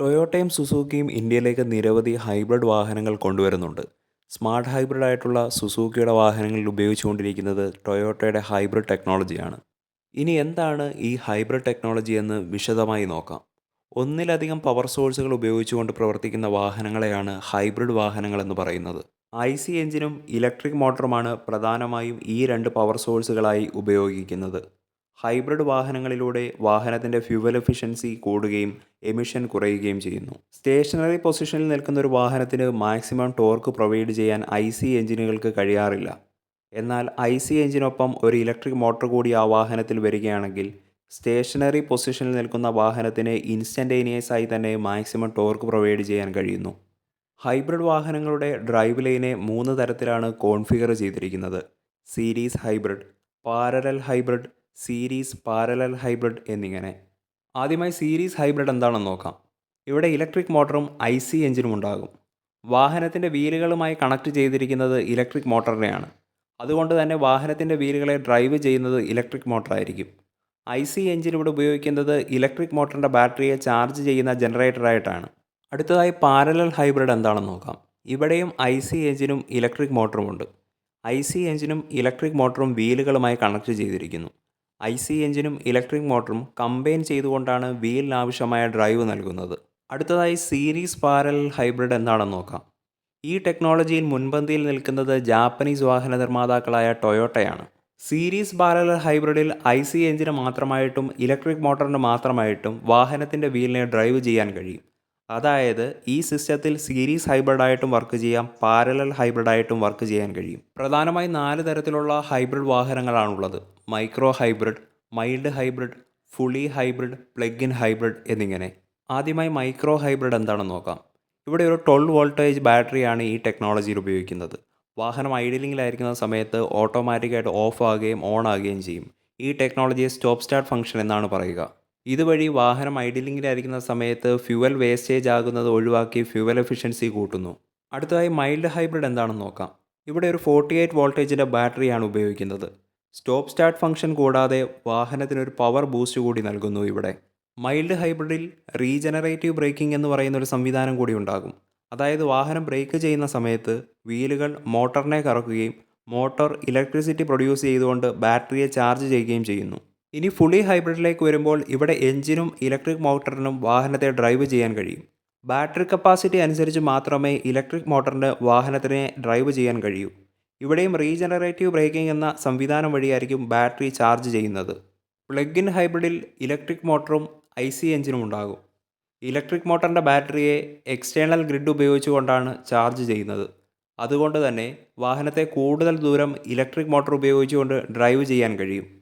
ടൊയോട്ടയും സുസൂക്കിയും ഇന്ത്യയിലേക്ക് നിരവധി ഹൈബ്രിഡ് വാഹനങ്ങൾ കൊണ്ടുവരുന്നുണ്ട്. സ്മാർട്ട് ഹൈബ്രിഡ് ആയിട്ടുള്ള സുസൂക്കിയുടെ വാഹനങ്ങളിൽ ഉപയോഗിച്ചുകൊണ്ടിരിക്കുന്നത് ടൊയോട്ടയുടെ ഹൈബ്രിഡ് ടെക്നോളജിയാണ്. ഇനി എന്താണ് ഈ ഹൈബ്രിഡ് ടെക്നോളജി എന്ന് വിശദമായി നോക്കാം. ഒന്നിലധികം പവർ സോഴ്സുകൾ ഉപയോഗിച്ചുകൊണ്ട് പ്രവർത്തിക്കുന്ന വാഹനങ്ങളെയാണ് ഹൈബ്രിഡ് വാഹനങ്ങൾ എന്ന് പറയുന്നത്. ഐ സി എഞ്ചിനും ഇലക്ട്രിക് മോട്ടറുമാണ് പ്രധാനമായും ഈ രണ്ട് പവർ സോഴ്സുകളായി ഉപയോഗിക്കുന്നത്. ഹൈബ്രിഡ് വാഹനങ്ങളിലൂടെ വാഹനത്തിന്റെ ഫ്യൂവൽ എഫിഷ്യൻസി കൂടുകയും എമിഷൻ കുറയുകയും ചെയ്യുന്നു. സ്റ്റേഷനറി പൊസിഷനിൽ നിൽക്കുന്ന ഒരു വാഹനത്തിന് മാക്സിമം ടോർക്ക് പ്രൊവൈഡ് ചെയ്യാൻ ഐ സി എഞ്ചിനുകൾക്ക് കഴിയാറില്ല. എന്നാൽ ഐ സി എഞ്ചിനൊപ്പം ഒരു ഇലക്ട്രിക് മോട്ടോർ കൂടി ആ വാഹനത്തിൽ വരികയാണെങ്കിൽ സ്റ്റേഷനറി പൊസിഷനിൽ നിൽക്കുന്ന വാഹനത്തിന് ഇൻസ്റ്റന്റേനിയസ് ആയി തന്നെ മാക്സിമം ടോർക്ക് പ്രൊവൈഡ് ചെയ്യാൻ കഴിയുന്നു. ഹൈബ്രിഡ് വാഹനങ്ങളുടെ ഡ്രൈവ് ലൈനെ മൂന്ന് തരത്തിലാണ് കോൺഫിഗർ ചെയ്തിരിക്കുന്നത്. Series hybrid parallel hybrid series parallel hybrid എന്നിങ്ങനെ. ആദ്യമായി സീരീസ് ഹൈബ്രിഡ് എന്താണെന്ന് നോക്കാം. ഇവിടെ ഇലക്ട്രിക് മോട്ടറും ഐ സി എഞ്ചിനും ഉണ്ടാകും. വാഹനത്തിന്റെ വീലുകളുമായി കണക്ട് ചെയ്തിരിക്കുന്നത് ഇലക്ട്രിക് മോട്ടറിനെയാണ്. അതുകൊണ്ട് തന്നെ വാഹനത്തിന്റെ വീലുകളെ ഡ്രൈവ് ചെയ്യുന്നത് ഇലക്ട്രിക് മോട്ടറായിരിക്കും. ഐ സി എഞ്ചിൻ ഇവിടെ ഉപയോഗിക്കുന്നത് ഇലക്ട്രിക് മോട്ടറിന്റെ ബാറ്ററിയെ ചാർജ് ചെയ്യുന്ന ജനറേറ്ററായിട്ടാണ്. അടുത്തതായി പാരലൽ ഹൈബ്രിഡ് എന്താണെന്ന് നോക്കാം. ഇവിടെയും ഐ സി എഞ്ചിനും ഇലക്ട്രിക് മോട്ടറുമുണ്ട്. ഐ സി എഞ്ചിനും ഇലക്ട്രിക് മോട്ടറും വീലുകളുമായി കണക്ട് ചെയ്തിരിക്കുന്നു. ഐ സി എഞ്ചിനും ഇലക്ട്രിക് മോട്ടറും കമ്പൈൻ ചെയ്തുകൊണ്ടാണ് വീലിന് ആവശ്യമായ ഡ്രൈവ് നൽകുന്നത്. അടുത്തതായി സീരീസ് പാരൽ ഹൈബ്രിഡ് എന്താണെന്ന് നോക്കാം. ഈ ടെക്നോളജിയിൽ മുൻപന്തിയിൽ നിൽക്കുന്നത് ജാപ്പനീസ് വാഹന നിർമ്മാതാക്കളായ ടൊയോട്ടയാണ്. സീരീസ് പാരലൽ ഹൈബ്രിഡിൽ ഐ സി എഞ്ചിന് മാത്രമായിട്ടും ഇലക്ട്രിക് മോട്ടറിന് മാത്രമായിട്ടും വാഹനത്തിന്റെ വീലിനെ ഡ്രൈവ് ചെയ്യാൻ കഴിയും. അതായത് ഈ സിസ്റ്റത്തിൽ സീരീസ് ഹൈബ്രിഡായിട്ടും വർക്ക് ചെയ്യാം പാരലൽ ഹൈബ്രിഡായിട്ടും വർക്ക് ചെയ്യാൻ കഴിയും. പ്രധാനമായും നാല് തരത്തിലുള്ള hybrid വാഹനങ്ങളാണുള്ളത്. Micro hybrid mild hybrid fully hybrid plug in hybrid എന്നിങ്ങനെ. ആദ്യമായി മൈക്രോ ഹൈബ്രിഡ് എന്താണെന്ന് നോക്കാം. ഇവിടെ ഒരു ട്വൽവ് വോൾട്ടേജ് ബാറ്ററിയാണ് ഈ ടെക്നോളജിയിൽ ഉപയോഗിക്കുന്നത്. വാഹനം ഐഡിലിങ്ങിലായിരിക്കുന്ന സമയത്ത് ഓട്ടോമാറ്റിക്കായിട്ട് ഓഫ് ആകുകയും ഓൺ ആകുകയും ചെയ്യും. ഈ ടെക്നോളജിയെ സ്റ്റോപ്പ് സ്റ്റാർട്ട് ഫംഗ്ഷൻ എന്നാണ് പറയുക. ഇതുവഴി വാഹനം ഐഡിലിങ്ങിലായിരിക്കുന്ന സമയത്ത് ഫ്യൂവൽ വേസ്റ്റേജ് ആകുന്നത് ഒഴിവാക്കി ഫ്യൂവൽ എഫിഷ്യൻസി കൂട്ടുന്നു. അടുത്തതായി മൈൽഡ് ഹൈബ്രിഡ് എന്താണെന്ന് നോക്കാം. ഇവിടെ ഒരു ഫോർട്ടി എയ്റ്റ് വോൾട്ടേജിന്റെ ബാറ്ററിയാണ് ഉപയോഗിക്കുന്നത്. സ്റ്റോപ്പ് സ്റ്റാർട്ട് ഫംഗ്ഷൻ കൂടാതെ വാഹനത്തിനൊരു പവർ ബൂസ്റ്റ് കൂടി നൽകുന്നു ഇവിടെ. മൈൽഡ് ഹൈബ്രിഡിൽ റീജനറേറ്റീവ് ബ്രേക്കിംഗ് എന്ന് പറയുന്ന ഒരു സംവിധാനം കൂടി ഉണ്ടാകും. അതായത് വാഹനം ബ്രേക്ക് ചെയ്യുന്ന സമയത്ത് വീലുകൾ മോട്ടറിനെ കറക്കുകയും മോട്ടോർ ഇലക്ട്രിസിറ്റി പ്രൊഡ്യൂസ് ചെയ്തുകൊണ്ട് ബാറ്ററിയെ ചാർജ് ചെയ്യുകയും ചെയ്യുന്നു. ഇനി ഫുള്ളി ഹൈബ്രിഡിലേക്ക് വരുമ്പോൾ ഇവിടെ എഞ്ചിനും ഇലക്ട്രിക് മോട്ടറിനും വാഹനത്തെ ഡ്രൈവ് ചെയ്യാൻ കഴിയും. ബാറ്ററി കപ്പാസിറ്റി അനുസരിച്ച് മാത്രമേ ഇലക്ട്രിക് മോട്ടറിന് വാഹനത്തിനെ ഡ്രൈവ് ചെയ്യാൻ കഴിയൂ. ഇവിടെയും റീജനറേറ്റീവ് ബ്രേക്കിംഗ് എന്ന സംവിധാനം വഴിയായിരിക്കും ബാറ്ററി ചാർജ് ചെയ്യുന്നത്. പ്ലഗ് ഇൻ ഹൈബ്രിഡിൽ ഇലക്ട്രിക് മോട്ടറും ഐ സി എഞ്ചിനും ഉണ്ടാകും. ഇലക്ട്രിക് മോട്ടറിന്റെ ബാറ്ററിയെ എക്സ്റ്റേണൽ ഗ്രിഡ് ഉപയോഗിച്ചുകൊണ്ടാണ് ചാർജ് ചെയ്യുന്നത്. അതുകൊണ്ട് തന്നെ വാഹനത്തെ കൂടുതൽ ദൂരം ഇലക്ട്രിക് മോട്ടോർ ഉപയോഗിച്ചുകൊണ്ട് ഡ്രൈവ് ചെയ്യാൻ കഴിയും.